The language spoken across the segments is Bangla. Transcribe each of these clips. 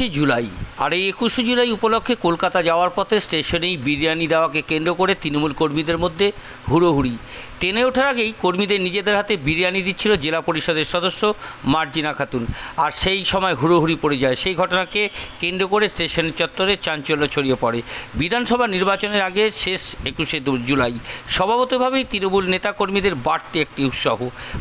একুশে জুলাই। আর এই একুশে জুলাই উপলক্ষে কলকাতা যাওয়ার পথে স্টেশনেই বিরিয়ানি দেওয়াকে কেন্দ্র করে তৃণমূল কর্মীদের মধ্যে হুড়োহুড়ি। ট্রেনে ওঠার আগেই কর্মীদের নিজেদের হাতে বিরিয়ানি দিচ্ছিল জেলা পরিষদের সদস্য মার্জিনা খাতুন। আর সেই সময় হুড়োহুড়ি পড়ে যায়। সেই ঘটনাকে কেন্দ্র করে স্টেশন চত্বরে চাঞ্চল্য ছড়িয়ে পড়ে। বিধানসভা নির্বাচনের আগে শেষ একুশে জুলাই। স্বভাবতভাবেই তৃণমূল নেতাকর্মীদের বাড়তি একটি উৎসাহ।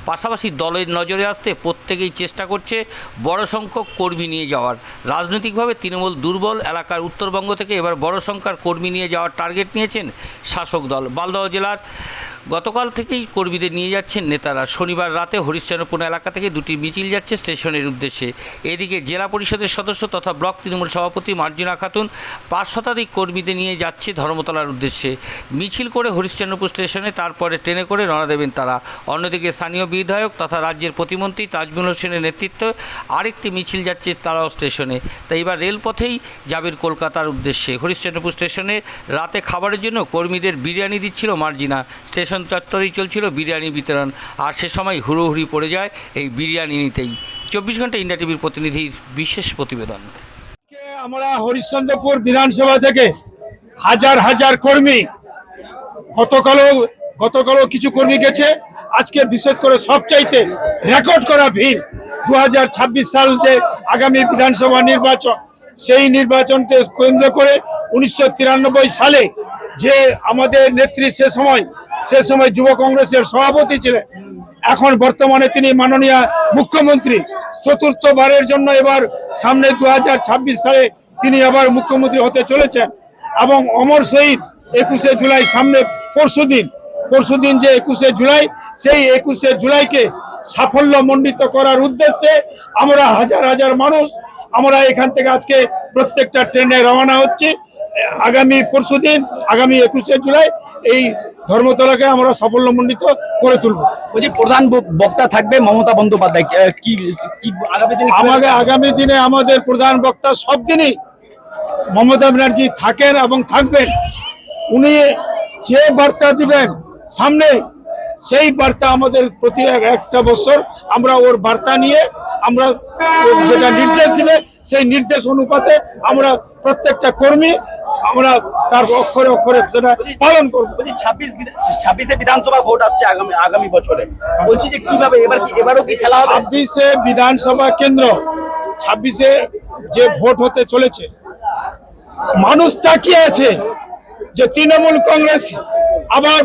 পাশাপাশি দলের নজরে আসতে প্রত্যেকেই চেষ্টা করছে বড় সংখ্যক কর্মী নিয়ে যাওয়ার। রাজনৈতিকভাবে তৃণমূল দুর্বল এলাকার উত্তরবঙ্গ থেকে এবার বড় সংখ্যার কর্মী নিয়ে যাওয়ার টার্গেট নিয়েছেন শাসক দল। মালদহ জেলার গতকাল থেকেই কর্মীদের নিয়ে যাচ্ছেন নেতারা। শনিবার রাতে হরিশ্চন্দ্রপুর এলাকা থেকে দুটি মিছিল যাচ্ছে স্টেশনের উদ্দেশ্যে। এদিকে জেলা পরিষদের সদস্য তথা ব্লক তৃণমূল সভাপতি মার্জিনা খাতুন পাঁচ শতাধিক কর্মীদের নিয়ে যাচ্ছে ধর্মতলার উদ্দেশ্যে। মিছিল করে হরিশ্চন্দ্রপুর স্টেশনে, তারপরে ট্রেনে করে রওনা দেবেন তারা। অন্যদিকে স্থানীয় বিধায়ক তথা রাজ্যের প্রতিমন্ত্রী তাজমুল হোসেনের নেতৃত্বে আরেকটি মিছিল যাচ্ছে তারাও স্টেশনে। তাই এবার রেলপথেই যাবেন কলকাতার উদ্দেশ্যে। হরিশ্চন্দ্রপুর স্টেশনে রাতে খাবারের জন্য কর্মীদের বিরিয়ানি দিচ্ছিল মার্জিনা। স্টেশন চত্বরেই চলছিল বিরিয়ানি বিতরণ। আর সে সময় হুড়োহুড়ি পড়ে যায় এই বিরিয়ানি নিতেই। চব্বিশ ঘণ্টা ইন্ডিয়া টিভির প্রতিনিধির বিশেষ প্রতিবেদন। আমরা হরিশ্চন্দ্রপুর বিধানসভা থেকে হাজার হাজার কর্মী, গতকালও গতকালও কিছু কর্মী গেছে। আজকে বিশেষ করে সবচাইতে রেকর্ড করা ভিড় দু হাজার ছাব্বিশ সাল যে আগামী বিধানসভা নির্বাচন, সেই নির্বাচনকে কেন্দ্র করে উনিশশো তিরানব্বই সালে যে আমাদের নেত্রী সে সময় সে সময় যুব কংগ্রেসের সভাপতি ছিলেন। এখন বর্তমানে তিনি মাননীয় মুখ্যমন্ত্রী। চতুর্থবারের জন্য এবার সামনে দু হাজার ছাব্বিশ সালে তিনি আবার মুখ্যমন্ত্রী হতে চলেছেন এবং অমর শহীদ একুশে জুলাই সামনে পরশুদিন পরশুদিন যে একুশে জুলাই, সেই একুশে জুলাইকে সাফল্য মণ্ডিত করার উদ্দেশ্যে আমরা হাজার হাজার মানুষ আমরা এখান থেকে আজকে প্রত্যেকটা ট্রেনে রওনা হচ্ছি। আগামী পরশুদিন আগামী একুশে জুলাই এই ধর্মতলাকে আমরা সাফল্যমণ্ডিত করে তুলব। বলছি প্রধান বক্তা থাকবে মমতা বন্দ্যোপাধ্যায় আহ, কি কি আগামী দিনে আমাকে আগামী দিনে আমাদের প্রধান বক্তা সব দিনই মমতা ব্যানার্জি থাকেন এবং থাকবেন। উনি যে বার্তা দিবেন সামনে সেই বার্তা আমাদের প্রতি এক- একটা বছর আমরা ওর বার্তা নিয়ে আমরা যেটা নির্দেশ দিবে সেই নির্দেশ অনুপাতে আমরা প্রত্যেকটা কর্মী আমরা তার অক্ষরে অক্ষরে সেটা পালন করব। বলছি ছাব্বিশ ছাব্বিশে বিধানসভা ভোট আসছে আগামী আগামী বছরে। বলছি যে কীভাবে এবার কি এবারও কি খেলা হবে? ছাব্বিশে বিধানসভা কেন্দ্র ছাব্বিশে যে ভোট হতে চলেছে মানুষ তাকিয়ে আছে যে তৃণমূল কংগ্রেস আবার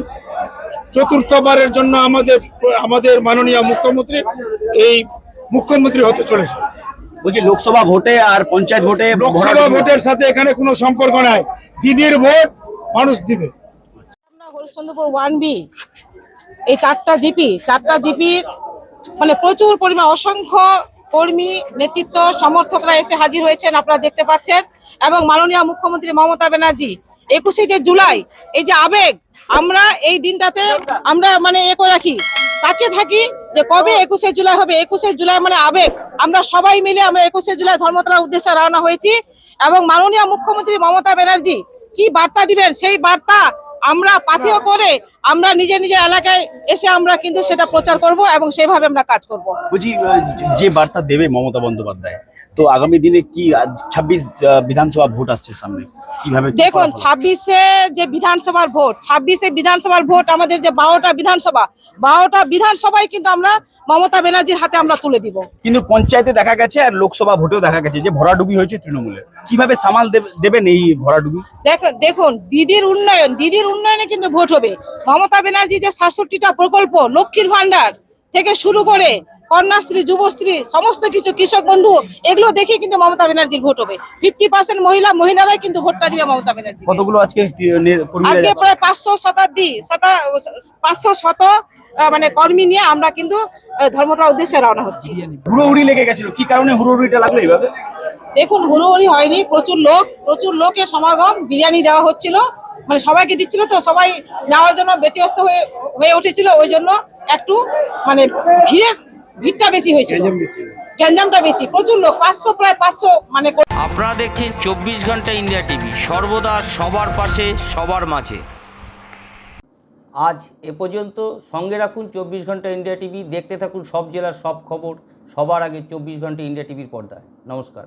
চতুর্থবারের জন্য আমাদের আমাদের মাননীয় মুখ্যমন্ত্রী এই মুখ্যমন্ত্রী হতে চলেছে। বলছি লোকসভা ভোটে আর পঞ্চায়েত ভোটে লোকসভা ভোটের সাথে এখানে কোনো সম্পর্ক নাই। দিদির ভোট মানুষ দিবে। হরিশ্চন্দ্রপুর ওয়ান বি এই চারটা জিপি চারটা জিপির মানে প্রচুর পরিমাণ অসংখ্য কর্মী নেতৃত্ব সমর্থকরা এসে হাজির হয়েছেন আপনারা দেখতে পাচ্ছেন। এবং মাননীয় মুখ্যমন্ত্রী মমতা ব্যানার্জি একুশে যে জুলাই এই যে আবেগ আমরা এই দিনটাতে আমরা মানে এ করে রাখি। তাকিয়ে থাকি যে কবে একুশে জুলাই হবে। একুশে জুলাই মানে আবেগ। আমরা সবাই মিলে আমরা একুশে জুলাই ধর্মতলার উদ্দেশ্যে রওনা হয়েছি এবং মাননীয় মুখ্যমন্ত্রী মমতা ব্যানার্জি কি বার্তা দিবেন? সেই বার্তা আমরা পাথেয় করে আমরা নিজের নিজের এলাকায় এসে আমরা কিন্তু সেটা প্রচার করব এবং সেভাবে আমরা কাজ করব। বুঝি যে বার্তা দেবে মমতা বন্দ্যোপাধ্যায় তো আগামী দিনে কি ছাব্বিশ বিধানসভা ভোট আসছে সামনে? কীভাবে দেখুন? ছাব্বিশে যে বিধানসভার ভোট ছাব্বিশে বিধানসভার ভোট আমাদের যে বারোটা বিধানসভা বারোটা বিধানসভায় কিন্তু আমরা মমতা ব্যানার্জির হাতে আমরা তুলে দিব। কিন্তু পঞ্চায়েতে দেখা গেছে আর লোকসভা ভোটেও দেখা গেছে যে ভরাডুবি হয়েছে তৃণমূলে। কীভাবে সামাল দেব- দেবেন এই ভরাডুবি? দেখুন দেখুন দিদির উন্নয়ন দিদির উন্নয়নে কিন্তু ভোট হবে। মমতা ব্যানার্জি যে সাতষট্টিটা প্রকল্প লক্ষ্মীর ভান্ডার থেকে শুরু করে কন্যাশ্রী যুবশ্রী সমস্ত কিছু কৃষক বন্ধু এগুলো দেখে কিন্তু মমতা ব্যানার্জির ভোট হবে। ফিফটি পার্সেন্ট মহিলা মহিলারাই কিন্তু ভোটটা দিবে মমতা ব্যানার্জি। কতগুলো আজকে প্রায় পাঁচশো শতাব্দী শতা পাঁচশো শত মানে কর্মী নিয়ে আমরা কিন্তু আহ, ধর্মতলার উদ্দেশ্যে রওনা হচ্ছি। হুড়োহুড়ি লেগে গেছিল। কি কারণে হুড়োহুড়িটা লাগল এইভাবে? দেখুন হুড়োহুড়ি হয়নি প্রচুর লোক প্রচুর লোকের সমাগম বিরিয়ানি দেওয়া হচ্ছিল মানে সবাইকে দিচ্ছিল তো সবাই নেওয়ার জন্য ব্যতিব্যস্ত হয়ে হয়ে উঠেছিল ওই জন্য একটু মানে ভিড়ের ভিড়টা বেশি হয়েছিল। গ্যাঞ্জামটা বেশি। প্রচুর লোক পাঁচশো প্রায় পাঁচশো মানে আপনারা দেখছেন চব্বিশ ঘণ্টা ইন্ডিয়া টিভি সর্বদা সবার পাশে সবার মাঝে। আজ এ পর্যন্ত সঙ্গে রাখুন চব্বিশ ঘণ্টা ইন্ডিয়া টিভি দেখতে থাকুন সব জেলার সব খবর সবার আগে চব্বিশ ঘণ্টা ইন্ডিয়া টিভির পর্দায়। নমস্কার।